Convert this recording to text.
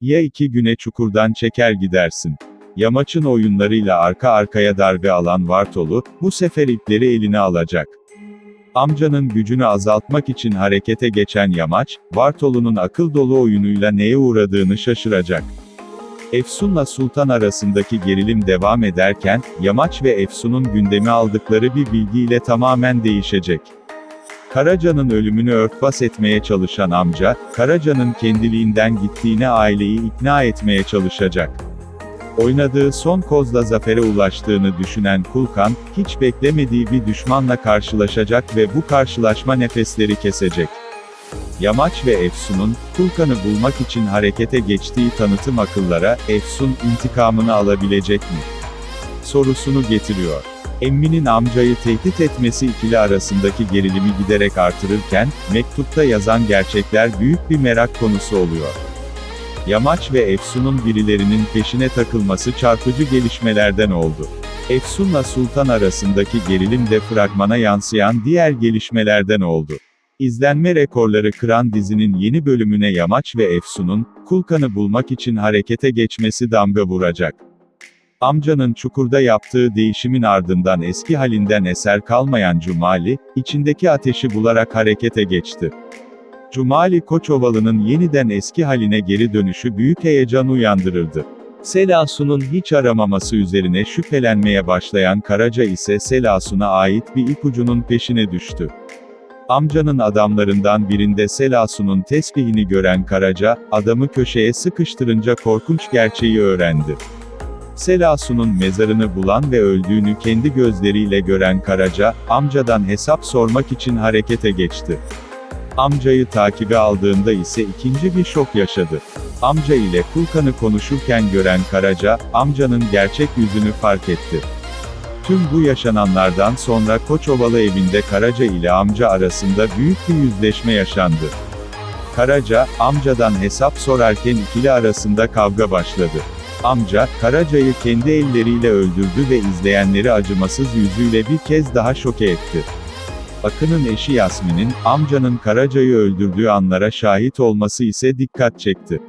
Ya iki güne çukurdan çeker gidersin. Yamaç'ın oyunlarıyla arka arkaya darbe alan Vartolu, bu sefer ipleri eline alacak. Amcanın gücünü azaltmak için harekete geçen Yamaç, Vartolu'nun akıl dolu oyunuyla neye uğradığını şaşıracak. Efsun'la Sultan arasındaki gerilim devam ederken, Yamaç ve Efsun'un gündemi aldıkları bir bilgiyle tamamen değişecek. Karaca'nın ölümünü örtbas etmeye çalışan amca, Karaca'nın kendiliğinden gittiğine aileyi ikna etmeye çalışacak. Oynadığı son kozla zafere ulaştığını düşünen Kulkan, hiç beklemediği bir düşmanla karşılaşacak ve bu karşılaşma nefesleri kesecek. Yamaç ve Efsun'un, Kulkan'ı bulmak için harekete geçtiği tanıtım akıllara, Efsun, intikamını alabilecek mi? Sorusunu getiriyor. Emmi'nin amcayı tehdit etmesi ikili arasındaki gerilimi giderek artırırken, mektupta yazan gerçekler büyük bir merak konusu oluyor. Yamaç ve Efsun'un birilerinin peşine takılması çarpıcı gelişmelerden oldu. Efsun'la Sultan arasındaki gerilim de fragmana yansıyan diğer gelişmelerden oldu. İzlenme rekorları kıran dizinin yeni bölümüne Yamaç ve Efsun'un, Kulkan'ı bulmak için harekete geçmesi damga vuracak. Amcanın çukurda yaptığı değişimin ardından eski halinden eser kalmayan Cumali, içindeki ateşi bularak harekete geçti. Cumali Koçovalı'nın yeniden eski haline geri dönüşü büyük heyecan uyandırırdı. Selasun'un hiç aramaması üzerine şüphelenmeye başlayan Karaca ise Selasun'a ait bir ipucunun peşine düştü. Amcanın adamlarından birinde Selasun'un tesbihini gören Karaca, adamı köşeye sıkıştırınca korkunç gerçeği öğrendi. Selasun'un mezarını bulan ve öldüğünü kendi gözleriyle gören Karaca, amcadan hesap sormak için harekete geçti. Amcayı takibe aldığında ise ikinci bir şok yaşadı. Amca ile Kulkan'ı konuşurken gören Karaca, amcanın gerçek yüzünü fark etti. Tüm bu yaşananlardan sonra Koçovalı evinde Karaca ile amca arasında büyük bir yüzleşme yaşandı. Karaca, amcadan hesap sorarken ikili arasında kavga başladı. Amca, Karaca'yı kendi elleriyle öldürdü ve izleyenleri acımasız yüzüyle bir kez daha şoke etti. Akın'ın eşi Yasmin'in, amcanın Karaca'yı öldürdüğü anlara şahit olması ise dikkat çekti.